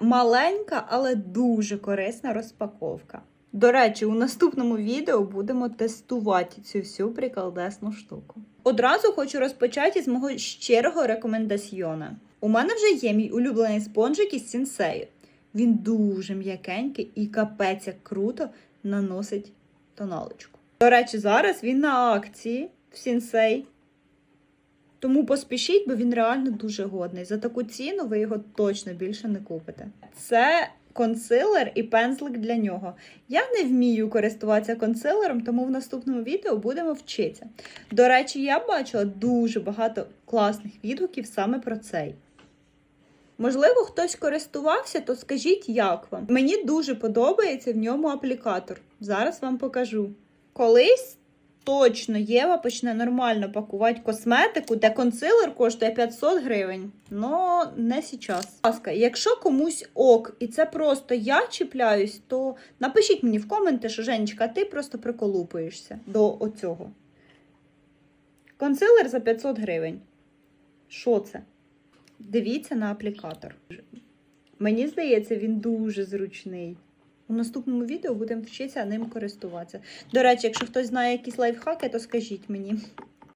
маленька, але дуже корисна розпаковка. До речі, у наступному відео будемо тестувати цю всю приколдесну штуку. Одразу хочу розпочати з мого щирого рекомендаціона. У мене вже є мій улюблений спонжик із сінсею. Він дуже м'якенький і капець як круто наносить тоналочку. До речі, зараз він на акції в сінсей. Тому поспішіть, бо він реально дуже годний. За таку ціну ви його точно більше не купите. Це консилер і пензлик для нього. Я не вмію користуватися консилером, тому в наступному відео будемо вчитися. До речі, я бачила дуже багато класних відгуків саме про цей. Можливо, хтось користувався, то скажіть, як вам. Мені дуже подобається в ньому аплікатор. Зараз вам покажу. Колись точно Єва почне нормально пакувати косметику, де консилер коштує 500 гривень. Но не зараз. Ласка, якщо комусь ок, і це просто я чіпляюсь, то напишіть мені в коменти, що Женечка, ти просто приколупуєшся до оцього. Консилер за 500 гривень. Що це? Дивіться на аплікатор. Мені здається, він дуже зручний. У наступному відео будемо вчитися ним користуватися. До речі, якщо хтось знає якісь лайфхаки, то скажіть мені.